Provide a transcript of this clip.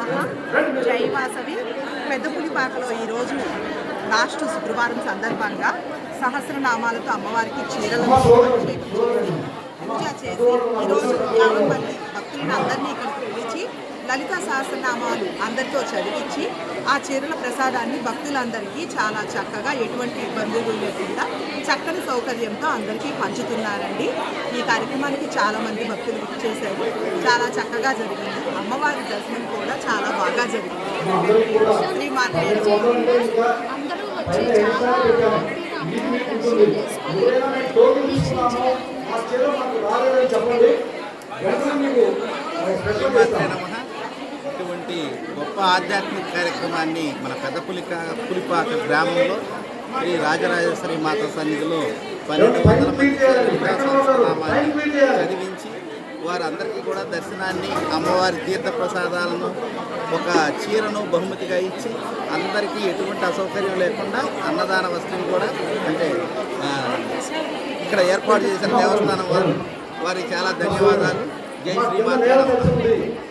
నమ. జై వాసవి. పెద్దపులిపాకలో ఈరోజు లాస్ట్ శుక్రవారం సందర్భంగా సహస్రనామాలతో అమ్మవారికి చీరలను పూజ చేసి ఈరోజు యాభై మంది భక్తులను అందరినీ ఇక్కడికి పిలిచి లలిత సహస్రనామాలు అందరితో చదివించి ఆ చీరల ప్రసాదాన్ని భక్తులందరికీ చాలా చక్కగా ఎటువంటి ఇబ్బందులు లేకుండా చక్కని సౌకర్యంతో అందరికీ పంచుతున్నారండి. ఈ కార్యక్రమానికి చాలామంది భక్తులు భక్తులు చేశారు. చాలా చక్కగా జరిగింది. అమ్మవారి దర్శనం కూడా చాలా బాగా జరిగింది. అందరూ వచ్చి చాలా ఇటువంటి గొప్ప ఆధ్యాత్మిక కార్యక్రమాన్ని మన పెద్ద పులిక పులిపాక గ్రామంలో శ్రీ రాజరాజేశ్వరి మాత సన్నిధిలో పన్నెండు వందల మంది వారందరికీ కూడా దర్శనాన్ని అమ్మవారి తీర్థ ప్రసాదాలను ఒక చీరను బహుమతిగా ఇచ్చి అందరికీ ఎటువంటి అసౌకర్యం లేకుండా అన్నదాన వస్తువులు కూడా అంటే ఇక్కడ ఏర్పాటు చేసిన దేవస్థానం వారు. వారికి చాలా ధన్యవాదాలు. జై శ్రీమాత.